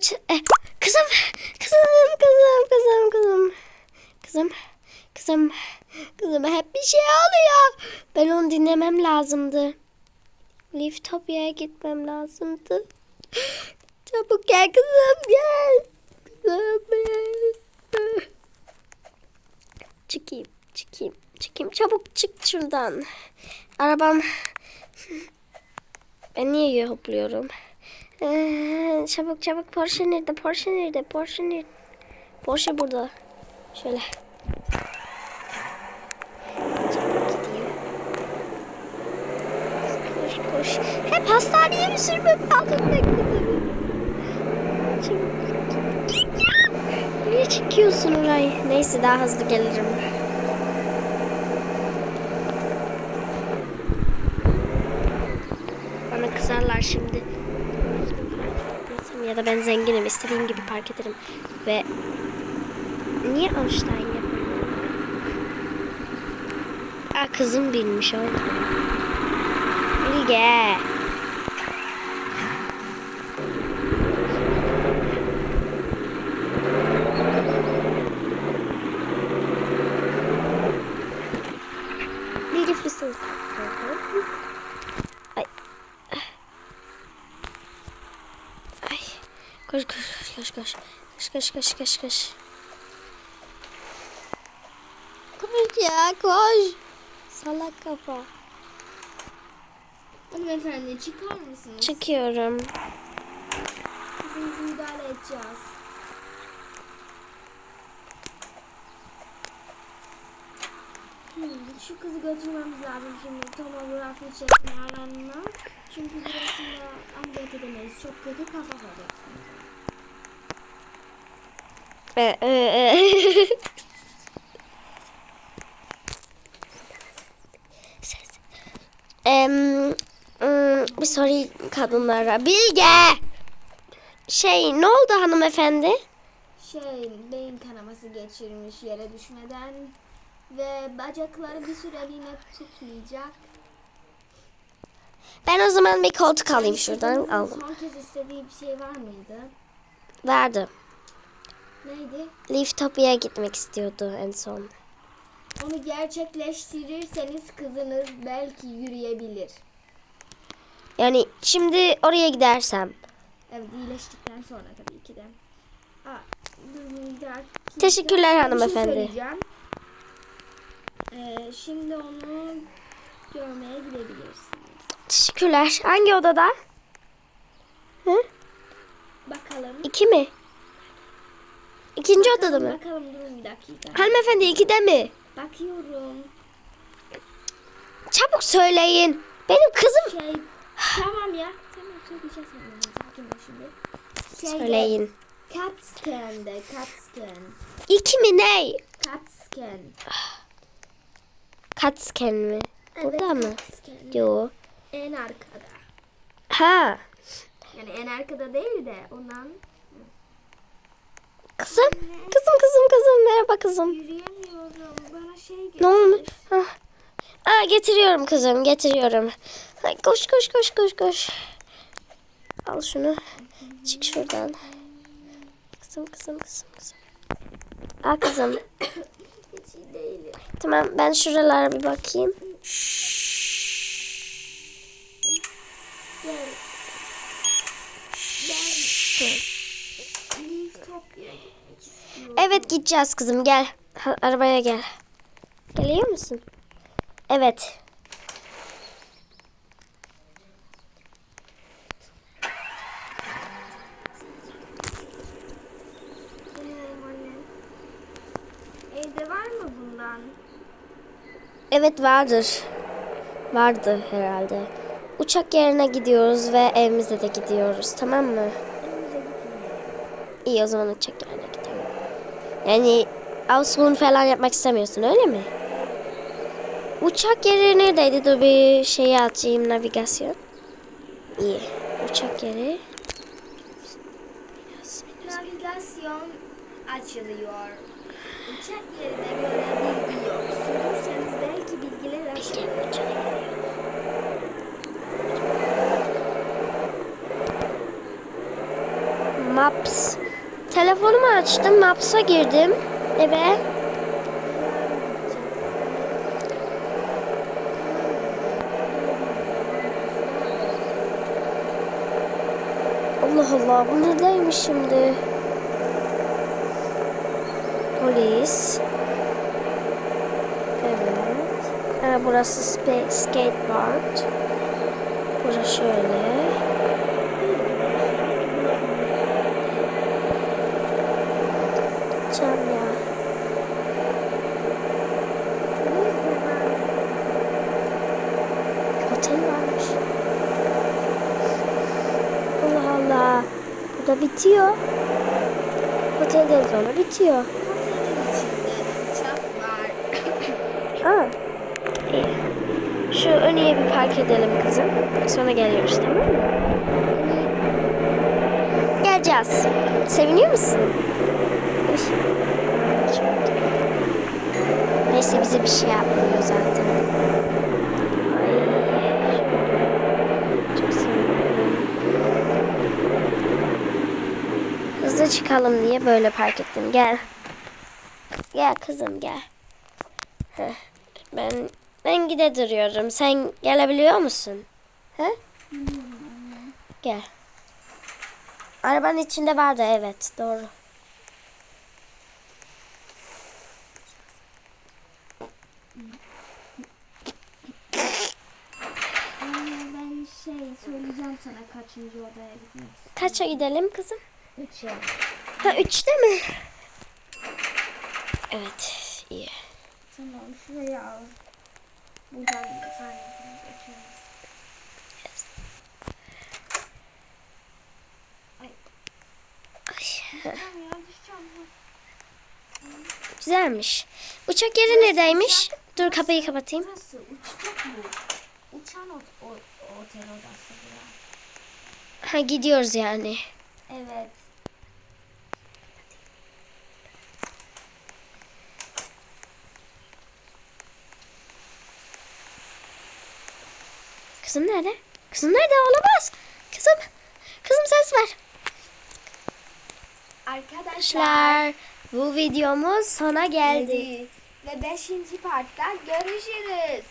saç... E, eh, kızım, kızım, kızım, kızım, kızım. Kızım, kızım, kızım hep bir şey oluyor. Ben onu dinlemem lazımdı. Liftopya'ya gitmem lazımdı. Çabuk gel kızım gel. Kızım gel. Çıkayım, çıkayım, çıkayım. Çabuk çık şuradan. Arabam... Ben niye hopluyorum? Ee, çabuk çabuk Porsche nerede? Porsche nerede? Porsche nerede? Porsche burada. Şöyle. Koş koş. Hep hastaneye mi. Çabuk. Git ya. Niye çıkıyorsun orayı? Neyse daha hızlı gelirim. Bana kızarlar şimdi. Ya da ben zenginim istediğim gibi park ederim. Ve niye Einstein yapıyor? Aa kızım bilmiş o. Bilge. Bilge fıstığı. Ay. Ay. Koş koş koş koş koş. Koş koş koş koş koş. Ya koş. Salak kafa. Hanımefendi çıkar mısınız? Çıkıyorum. Kızınızı müdahale edeceğiz. Hmm, şu kızı götürmemiz lazım şimdi tomografi çekme alanına. Çünkü burasında ameliyat edemeyiz. Çok kötü kafa kalıyor. Ses. Em, ım, bir sorayım kadınlara. Bilge! Şey ne oldu hanımefendi? Şey, beyin kanaması geçirmiş yere düşmeden ve bacakları bir süreliğine tutmayacak. Ben o zaman bir koltuk alayım şuradan. Aldım. Son kez istediği bir şey var mıydı? Verdi. Neydi? Liftopya'ya gitmek istiyordu en son. Onu gerçekleştirirseniz kızınız belki yürüyebilir. Yani şimdi oraya gidersem. Evet iyileştikten sonra tabii ki de. Aa, dur dakika. Teşekkürler Bir şey hanımefendi. söyleyeceğim. Ee, şimdi onu görmeye gidebilirsiniz. Teşekkürler. Hangi odada? Hı? Bakalım. İki mi? İkinci odada mı? Bakalım durun bir dakika. Hanımefendi ikide mi? Bakıyorum. Çabuk söyleyin. Benim kızım. Şey tamam ya. Tamam söyleyeceğiz. Sakin ol şimdi. Şeyde, Söyleyin. CAT scan'de. CAT scan. İki mi ne? CAT scan. Kat scan mi? Burada Evet, mı? CAT scan. Yo. En arkada. Ha. Yani en arkada değil de ondan Kızım. Kızım kızım kızım. Merhaba kızım. yürüyemiyorum. Bana şey Ne olmuş? Ha. Aa, getiriyorum kızım. Getiriyorum. Ay, koş koş koş koş koş. Al şunu. Çık şuradan. Kızım kızım kızım kızım. Al kızım. Tamam ben şuralara bir bakayım. Gel. Ben istiyorum. Evet gideceğiz kızım gel. Ha, arabaya gel. Geliyor musun? Evet. Evde var mı bundan? Evet vardır. Vardı herhalde. Uçak yerine gidiyoruz ve evimize de gidiyoruz tamam mı? İyi o zaman uçak yerine gidelim. Yani Avsun falan yapmak istemiyorsun öyle mi? Uçak yeri neredeydi? Dur bir şeyi açayım navigasyon. İyi. Uçak yeri. Navigasyon açılıyor. Uçak yerine göre bilgi yok. Sürürseniz belki bilgiler açılır. Maps. Telefonumu açtım. Maps'a girdim. Eve. Allah Allah bu neredeymiş şimdi? Polis. Evet. Ha, burası spe- skateboard. Burası şöyle. Can ya. Otel varmış. Allah Allah. Bu da bitiyor. Otelden sonra bitiyor. Var. Ha. İyi. Şu önüye bir park edelim kızım. Sonra geliyoruz tamam mı? Geleceğiz. Seviniyor musun? Neyse bize bir şey yapmıyor zaten. Ay. şöyle. Çok seviniyorum. Hızlı çıkalım diye böyle park ettim. Gel. Gel kızım gel. Heh, ben ben gide duruyorum. Sen gelebiliyor musun? He? Gel. Arabanın içinde vardı evet doğru. Anne ben şey söyleyeceğim sana kaçıncı odaya gitmek Kaça gidelim kızım? Üç ya. Ha üçte mi? Evet iyi. Tamam şuraya al. Buradan sen geçiyoruz. Ay, Tamam ya düşeceğim. güzelmiş. Uçak yeri neredeymiş? Dur kapıyı kapatayım. Burası uçacak mı? Uçan o, o, otel odası bu. Ha gidiyoruz yani. Evet. Kızım nerede? Kızım nerede? Olamaz. Kızım. Kızım ses ver. Arkadaşlar bu videomuz sona geldi. ve 5. partta görüşürüz.